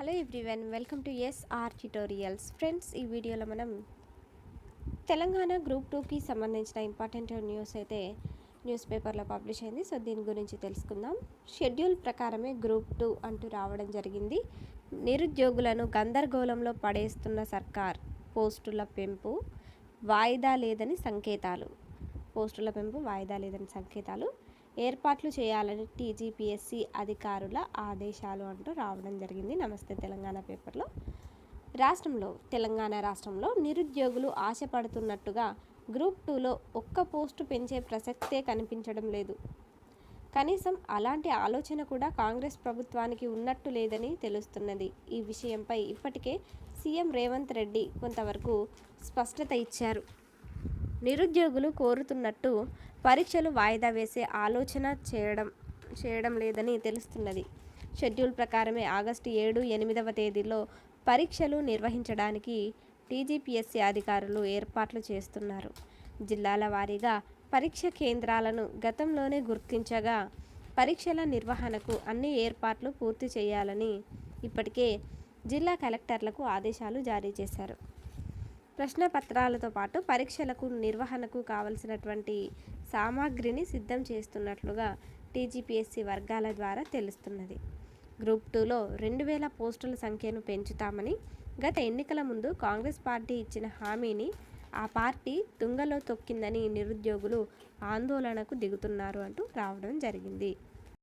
Hello everyone welcome to S R tutorials. Friends ఈ వీడియోలో మనం తెలంగాణ గ్రూప్ టూకి సంబంధించిన ఇంపార్టెంట్ న్యూస్ అయితే న్యూస్ పేపర్లో పబ్లిష్ అయింది. సో దీని గురించి తెలుసుకుందాం. షెడ్యూల్ ప్రకారమే గ్రూప్ టూ అంటూ రావడం జరిగింది. నిరుద్యోగులను గందరగోళంలో పడేస్తున్న సర్కార్ పోస్టుల పెంపు వాయిదా లేదని సంకేతాలు. పోస్టుల పెంపు వాయిదా లేదని సంకేతాలు. ఏర్పాట్లు చేయాలని టీజీపీఎస్సీ అధికారుల ఆదేశాలు అంటూ రావడం జరిగింది. నమస్తే తెలంగాణ పేపర్లో. రాష్ట్రంలో తెలంగాణ రాష్ట్రంలో నిరుద్యోగులు ఆశపడుతున్నట్టుగా గ్రూప్ టూలో ఒక్క పోస్టు పెంచే ప్రసక్తే కనిపించడం లేదు. కనీసం అలాంటి ఆలోచన కూడా కాంగ్రెస్ ప్రభుత్వానికి ఉన్నట్టు లేదని తెలుస్తున్నది. ఈ విషయంపై ఇప్పటికే సీఎం రేవంత్ రెడ్డి కొంతవరకు స్పష్టత ఇచ్చారు. నిరుద్యోగులు కోరుతున్నట్టు పరీక్షలు వాయిదా వేసే ఆలోచన చేయడం చేయడం లేదని తెలుస్తున్నది. షెడ్యూల్ ప్రకారమే ఆగస్టు ఏడు ఎనిమిదవ తేదీలో పరీక్షలు నిర్వహించడానికి టీజీపీఎస్సీ అధికారులు ఏర్పాట్లు చేస్తున్నారు. జిల్లాల వారీగా పరీక్ష కేంద్రాలను గతంలోనే గుర్తించగా పరీక్షల నిర్వహణకు అన్ని ఏర్పాట్లు పూర్తి చేయాలని ఇప్పటికే జిల్లా కలెక్టర్లకు ఆదేశాలు జారీ చేశారు. ప్రశ్న పత్రాలతో పాటు పరీక్షలకు నిర్వహణకు కావలసినటువంటి సామాగ్రిని సిద్ధం చేస్తున్నట్లుగా టీజీపీఎస్సీ వర్గాల ద్వారా తెలుస్తున్నది. గ్రూప్ టూలో రెండు వేల పోస్టుల సంఖ్యను పెంచుతామని గత ఎన్నికల ముందు కాంగ్రెస్ పార్టీ ఇచ్చిన హామీని ఆ పార్టీ తుంగలో తొక్కిందని నిరుద్యోగులు ఆందోళనకు దిగుతున్నారు అంటూ రావడం జరిగింది.